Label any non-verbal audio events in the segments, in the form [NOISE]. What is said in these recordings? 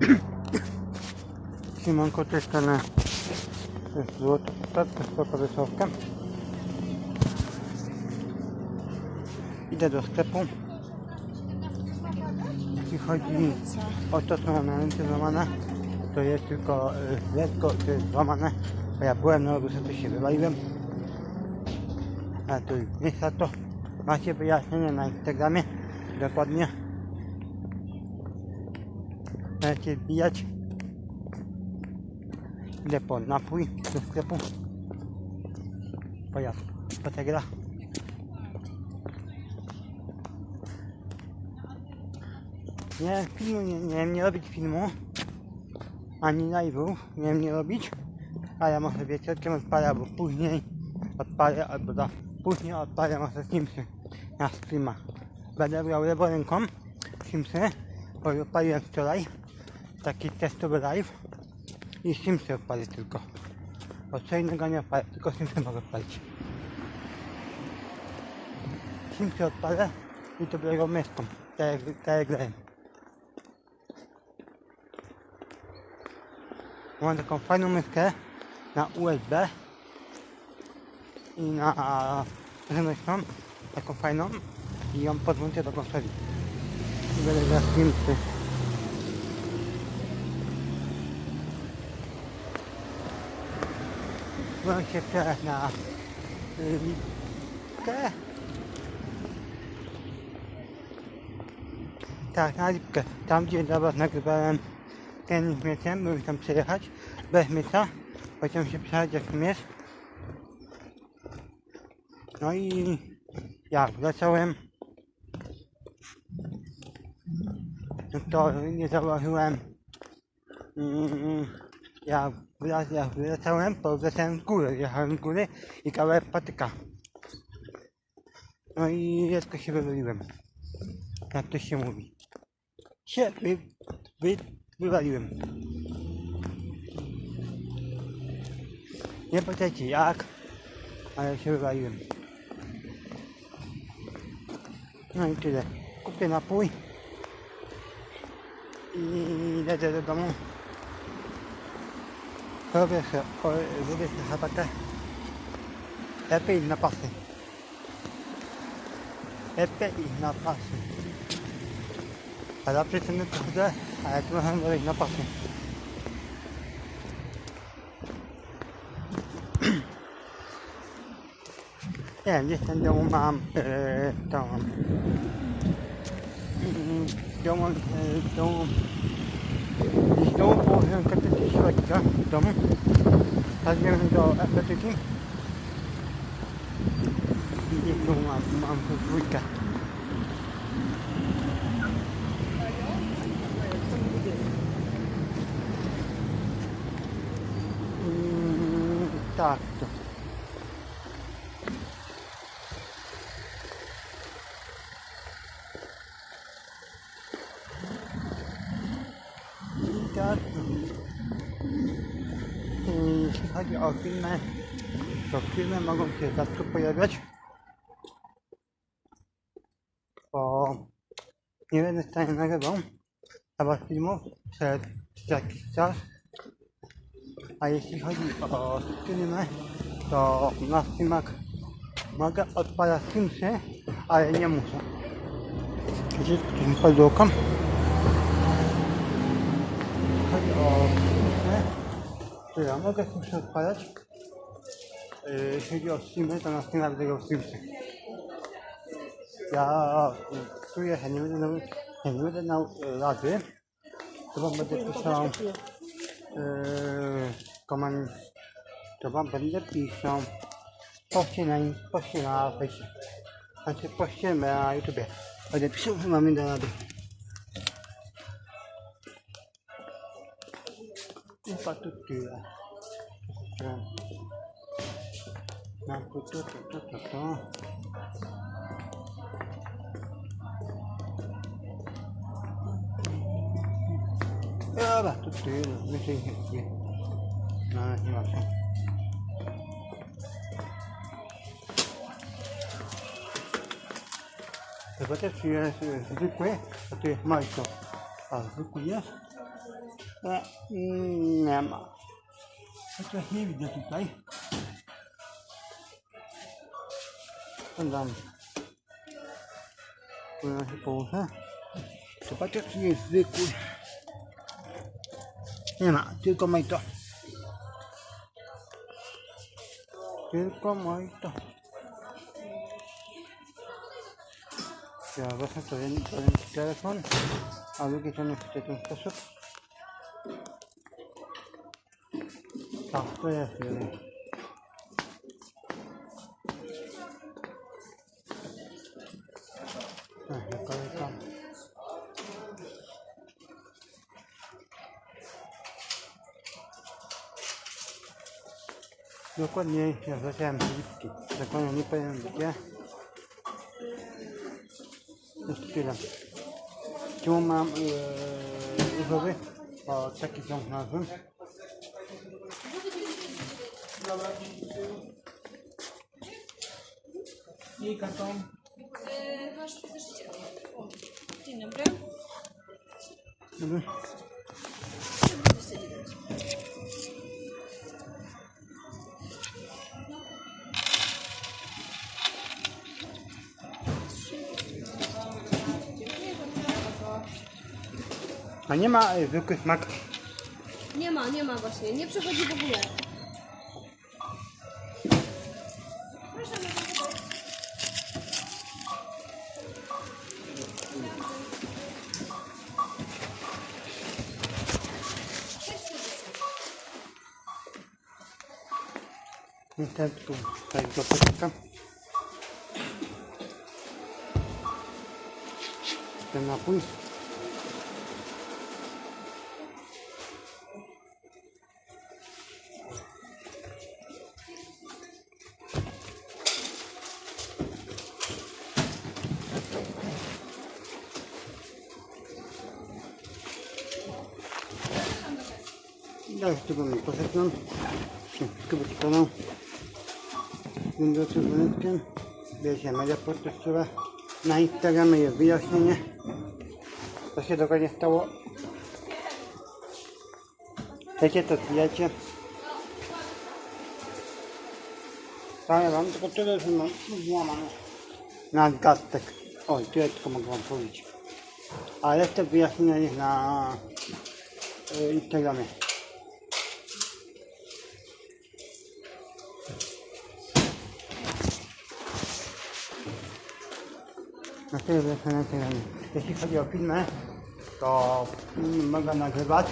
[COUGHS] Simonko też na złoto, statkę spoko rysowkę. Idę do sklepu. Jeśli chodzi o to, co mam na ręce złamane, to jest tylko y, lekko, to jest złamane, bo ja byłem na rogu, to się wywaliłem. A tu nie za to. Macie wyjaśnienie na Instagramie, dokładnie. Możecie wbijać. Idę po napój do sklepu. Pojazd Pategra. Nie, filmu nie, nie wiem nie robić filmu. Ani live'ów nie nie robić. A ja może wieczorkiem odpalę albo później odpalę albo za później odpalę może Simsy na streamach. Będę brał lewą ręką Simsy, bo je odpaliłem wczoraj. Taki testowy live. I Simsy odpalę tylko. Bo co innego nie odpalę, tylko Simsy mogę odpalić. Simsy odpalę i to biorę myszką, tak tak jak grałem. Mam taką fajną myszkę na USB i na żywnością, taką fajną i ją podłączę do konsoli. I będę grał w Simsy. Byłem się wczoraj na lipkę. Tak, na lipkę. Tam gdzie dla was nagrywałem ten śmieciem, byłem tam przejechać bez śmiecia. Chciałem się przejechać jak śmieć. No i jak no to nie zauważyłem, mm, jak, wraz- jak wracałem, to wracałem z góry, jechałem z góry i kawałek patyka. No i lekko się wywaliłem, jak to się mówi. Się wy, wy, wywaliłem. Nie pytajcie jak, ale się wywaliłem. No i tyle. Kupię napój i lecę do domu. Robię sobie, o, robię sobie herbatę. Lepiej na pasy. Lepiej na pasy. A za przyczyny to chodzę, a ja tu możemy robić na pasy. Nie wiem, gdzieś tam w domu mam e, tą mm, w domu, e, w domu. Gdzieś w domu położyłem karteczkę siłeczka w domu Chodziłem do atletyki i gdzieś tu mam, mam tu dwójkę Mm, tak to I tak. I Jeśli chodzi o filmy, to filmy mogą się rzadko pojawiać. Bo nie będę w stanie nagrywał nawet filmów przez jakiś czas. A jeśli chodzi o filmy, to na filmach mogę odpalać filmsy, ale nie muszę. Gdzieś mi chodzi o ja mogę filmsy odpalać. Yy, Jeśli chodzi o filmy, to na streamach będę grał filmsy. Ja y, czuję, że nie będę na, nie będę na rady, to wam będę pisał yy, komand, to wam będę pisał poście na, poście na fejsie. Znaczy poście na YouTubie. Będę pisał, że mamy do rady. I chyba to tyle. Na to, to, to, to, to, to. Dobra, to tyle. Więcej nie, nie. No, nie ma co. Chyba też jest e, zwykły, a tu jest majko. A zwykły jest? Nie, mm, nie ma. Chociaż nie widzę tutaj. Tam. Płynę się połóżę. Zobaczę, czy jest zwykły. Nie ma, tylko mojito. Tylko mojito. Ja wezmę to jeden, to jeden telefon, a drugi to nie w ten sposób. Tak, to jest jeden. Ech, jaka jest tam. Dokładnie ja zacząłem lipki. Dokładnie nie powiem gdzie. Jeszcze tyle. Tu mam yy, różowy. O, taki są znalazłem. I karton. Yy, masz zeszycie. O, Dzień dobry. 29. Dziękuję bardzo. A nie ma yy, zwykłych smak. Nie ma, nie ma właśnie. Nie przychodzi w ogóle. Proszę, no to Niestety tu Ja już tego nie pożegnam. Chyba kanał. Będę tu wynutkiem. Wiecie, media podtestowe. Na Instagramie jest wyjaśnienie. Co się dokładnie stało. Wiecie, to zbijajcie. Ale wam tylko tyle, że mam złamane. Nadgastek. Oj, tyle tylko mogę wam powiedzieć. Ale to wyjaśnienie jest na y, Instagramie. Na tyle tyle. Jeśli chodzi o filmy, to mm, mogę nagrywać,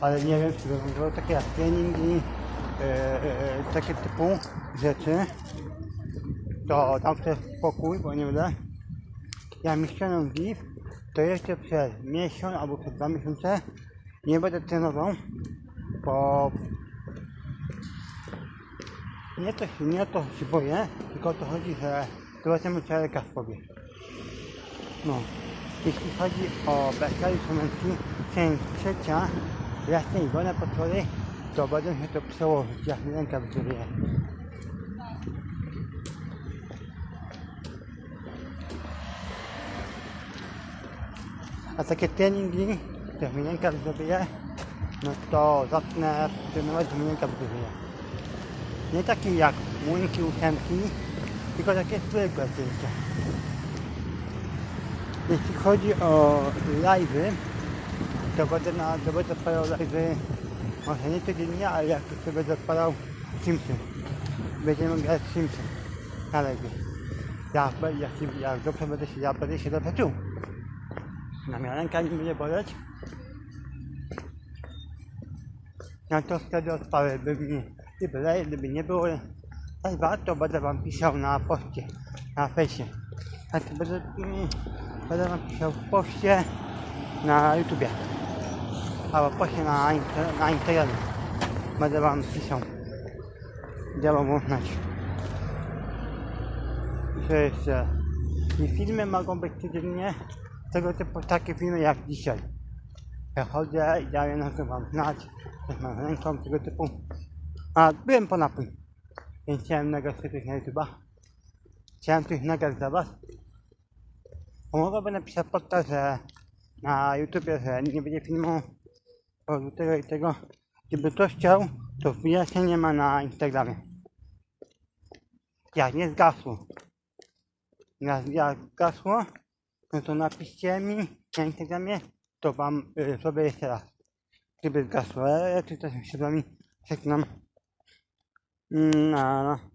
ale nie wiem, czy będą to takie jak treningi, e, e, takie typu rzeczy, to tam chcę spokój, bo nie będę. Ja mi ściągnę GIF, to jeszcze przez miesiąc albo przez dwa miesiące nie będę trenował, bo nie to, się- nie to się boję, tylko o to chodzi, że zobaczymy co lekarz powie. No, jeśli chodzi o bestialii instrumenty, część trzecia, jasne i wolne potwory, to będę się to przełożyć, jak mi ręka wycieruje. A takie treningi, mi ręka wycieruje, no to zacznę trenować, ręka wycieruje. Nie takie jak młynki, ósemki, tylko takie zwykłe zdjęcia. Jeśli chodzi o live'y, to będę na to odpalał live'y może nie codziennie, ale jak to sobie będę odpalał Simsy. Będziemy grać Simsy na live'ie. Jak, się- jak dobrze będę się, ja będę się dobrze czuł. Na mnie ręka nie będzie boleć. Ja to wtedy odpalę, by mi nie było, gdyby nie było live'a, to będę wam pisał na poście, na fejsie. To będę, mm, będę wam pisał w poście na YouTubie. Albo poście na, inter- na Instagramie. Będę wam pisał. Gdzie wam uznać. Co jeszcze? I filmy mogą być codziennie. Tego typu takie filmy jak dzisiaj. Ja chodzę i daję na to wam znać. Coś mam ręką tego typu. A byłem po napój. Więc chciałem nagrać coś na YouTube'a. Chciałem coś nagrać dla was. A mogłoby napisać podcast, że na YouTubie, że nie będzie filmu, powodu tego i tego. Gdyby ktoś chciał, to wyjaśnienie ma na Instagramie. Jak nie zgasło. Jak, zgasło, no to napiszcie mi na Instagramie, to wam y, sobie jeszcze raz. Gdyby zgasło, ale czy też się z wami żegnam. Na, na.